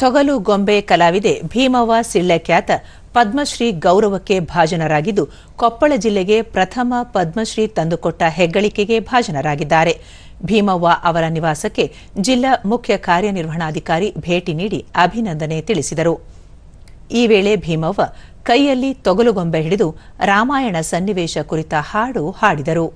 ತೊಗಲು ಗೊಂಬೆ ಕಲಾವಿದೆ ಭೀಮವ್ವ ಸಿಳ್ಳೆಖ್ಯಾತ ಪದ್ಮಶ್ರೀ ಗೌರವಕ್ಕೆ ಭಾಜನರಾಗಿದ್ದು, ಕೊಪ್ಪಳ ಜಿಲ್ಲೆಗೆ ಪ್ರಥಮ ಪದ್ಮಶ್ರೀ ತಂದುಕೊಟ್ಟ ಹೆಗ್ಗಳಿಕೆಗೆ ಭಾಜನರಾಗಿದ್ದಾರೆ. ಭೀಮವ್ವ ಅವರ ನಿವಾಸಕ್ಕೆ ಜಿಲ್ಲಾ ಮುಖ್ಯ ಕಾರ್ಯನಿರ್ವಹಣಾಧಿಕಾರಿ ಭೇಟಿ ನೀಡಿ ಅಭಿನಂದನೆ ತಿಳಿಸಿದರು. ಈ ವೇಳೆ ಭೀಮವ್ವ ಕೈಯಲ್ಲಿ ತೊಗಲುಗೊಂಬೆ ಹಿಡಿದು ರಾಮಾಯಣ ಸನ್ನಿವೇಶ ಕುರಿತ ಹಾಡು ಹಾಡಿದರು.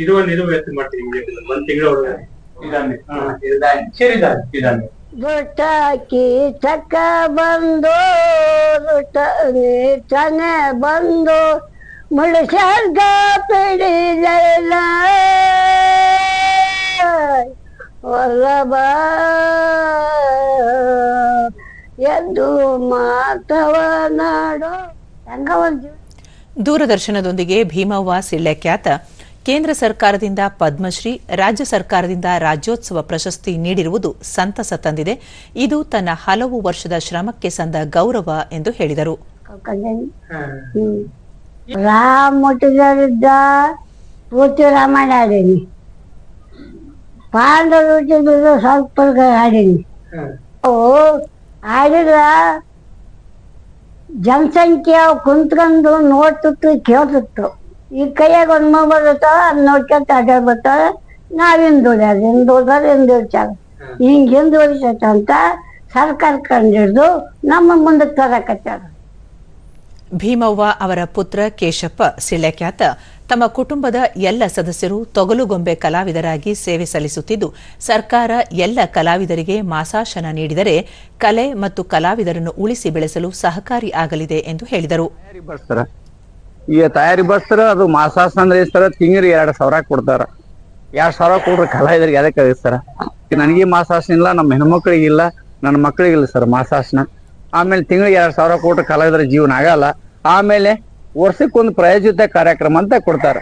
ಇದು ನಿಲುವು ಎತ್ತು ಮಾಡ್ತೀವಿ ಒಂದ್ ತಿಂಗಳ ಇದಾನೆ. ಸೇರಿದ್ದಾನೆ ದುಟಕಿ ಚಕ್ಕ ಬಂದು ಮಳೆ ನೀಚನೆ ಬಂದು ಮುಳುಸರ್ಗ ಪಿಡಿದಲ್ಲ ಒಲಬ ಎಂದು ಮಾತವನಾಡೋ ಹೆಂಗ ಒಂದು ದೂರದರ್ಶನದೊಂದಿಗೆ ಭೀಮವ್ವ ಸಿಳ್ಳೆಖ್ಯಾತ ಕೇಂದ್ರ ಸರ್ಕಾರದಿಂದ ಪದ್ಮಶ್ರೀ ರಾಜ್ಯ ಸರ್ಕಾರದಿಂದ ರಾಜ್ಯೋತ್ಸವ ಪ್ರಶಸ್ತಿ ನೀಡಿರುವುದು ಸಂತಸ ತಂದಿದೆ. ಇದು ತನ್ನ ಹಲವು ವರ್ಷದ ಶ್ರಮಕ್ಕೆ ಸಂದ ಗೌರವ ಎಂದು ಹೇಳಿದರು. ಪೂರ್ತಿ ರಾಮಾಯಣ ಆಡೀನಿ ಪಾಂಡವರು ಸ್ವಲ್ಪ ಆಡೀನಿ ಆಡಿದ್ರ ಜನಸಂಖ್ಯೆ ಕುಂತ್ಕೊಂಡು ನೋಡ್ತಿತ್ತು ಕೇಳ್ತಿತ್ತು. ಈ ಕೈಯಾಗ ಒಂದ್ ಮೊಬೈಲ್ ಇರ್ತಾವ ಅದ್ ನೋಡ್ಕೊಂತ ಅಡ್ಡಾಡ್ ಬರ್ತಾವ ನಾವ್ ಹಿಂದ್ ಹೊಡ್ಯಾರ ಹಿಂದ್ ಹೋದಾರ ಹಿಂದ್ ಹಿಂಗ್ ಹಿಂದ್ ಅಂತ ಸರ್ಕಾರ ಕಂಡಿಡ್ದು ನಮ್ಮ ಮುಂದಕ್ಕೆ ತರಕತ್ತಾರ. ಭೀಮವ್ವ ಅವರ ಪುತ್ರ ಕೇಶಪ್ಪ ಸಿಳೆಖ್ಯಾತ ತಮ್ಮ ಕುಟುಂಬದ ಎಲ್ಲ ಸದಸ್ಯರು ತೊಗಲುಗೊಂಬೆ ಕಲಾವಿದರಾಗಿ ಸೇವೆ ಸಲ್ಲಿಸುತ್ತಿದ್ದು ಸರ್ಕಾರ ಎಲ್ಲ ಕಲಾವಿದರಿಗೆ ಮಾಸಾಶನ ನೀಡಿದರೆ ಕಲೆ ಮತ್ತು ಕಲಾವಿದರನ್ನು ಉಳಿಸಿ ಬೆಳೆಸಲು ಸಹಕಾರಿ ಆಗಲಿದೆ ಎಂದು ಹೇಳಿದರು. ಈಗ ತಯಾರಿ ಬಸ್ತಾರ ಅದು ಮಾಸಾಸ್ ಅಂದ್ರೆ ಇಸ್ತಾರ ತಿಂಗಳಿಗೆ ಎರಡ್ ಸಾವಿರ ಕೊಡ್ತಾರ. ಎರಡ್ ಸಾವಿರ ಕೊಡ್ರಿ ಕಲಾವಿದರಿಗೆ ಅದಕ್ಕೆ ಕಳಿಸ್ತಾರ ನನಗೆ ಮಾಸಾಸನ ಇಲ್ಲ ನಮ್ಮ ಹೆಣ್ಮಕ್ಳಿಗೆ ಇಲ್ಲ ನನ್ನ ಮಕ್ಳಿಗಿಲ್ಲ ಸರ್ ಮಾಸಾಸನ. ಆಮೇಲೆ ತಿಂಗಳಿಗೆ ಎರಡ್ ಸಾವಿರ ಕೊಟ್ರೆ ಕಲಾವಿದರ ಜೀವನ ಆಗಲ್ಲ. ಆಮೇಲೆ ವರ್ಷಕ್ಕೊಂದು ಪ್ರಾಯೋಜಿತ ಕಾರ್ಯಕ್ರಮ ಅಂತ ಕೊಡ್ತಾರ.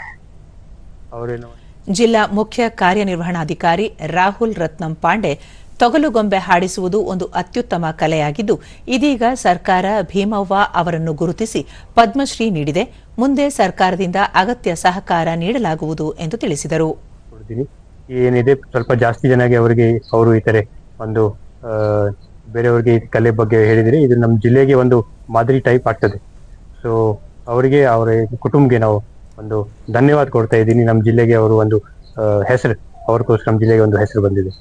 ಅವ್ರೇನು ಜಿಲ್ಲಾ ಮುಖ್ಯ ಕಾರ್ಯನಿರ್ವಹಣಾಧಿಕಾರಿ ರಾಹುಲ್ ರತ್ನಂ ಪಾಂಡೆ ತೊಗಲುಗೊಂಬೆ ಹಾಡಿಸುವುದು ಒಂದು ಅತ್ಯುತ್ತಮ ಕಲೆಯಾಗಿದ್ದು, ಇದೀಗ ಸರ್ಕಾರ ಭೀಮವ್ವ ಅವರನ್ನು ಗುರುತಿಸಿ ಪದ್ಮಶ್ರೀ ನೀಡಿದೆ. ಮುಂದೆ ಸರ್ಕಾರದಿಂದ ಅಗತ್ಯ ಸಹಕಾರ ನೀಡಲಾಗುವುದು ಎಂದು ತಿಳಿಸಿದರು. ಏನಿದೆ, ಸ್ವಲ್ಪ ಜಾಸ್ತಿ ಜನಗೆ ಅವರಿಗೆ ಅವರು ಈ ತರ ಒಂದು ಬೇರೆಯವರಿಗೆ ಕಲೆ ಬಗ್ಗೆ ಹೇಳಿದರೆ. ಇದು ನಮ್ಮ ಜಿಲ್ಲೆಗೆ ಒಂದು ಮಾದರಿ ಟೈಪ್ ಆಗ್ತದೆ. ಸೊ ಅವರಿಗೆ, ಅವರ ಕುಟುಂಬಕ್ಕೆ ನಾವು ಒಂದು ಧನ್ಯವಾದ ಕೊಡ್ತಾ ಇದ್ದೀನಿ. ನಮ್ಮ ಜಿಲ್ಲೆಗೆ ಅವರು ಒಂದು ಹೆಸರು ಅವ್ರಿಗೋಸ್ಕರ ನಮ್ಮ ಜಿಲ್ಲೆಗೆ ಒಂದು ಹೆಸರು ಬಂದಿದೆ.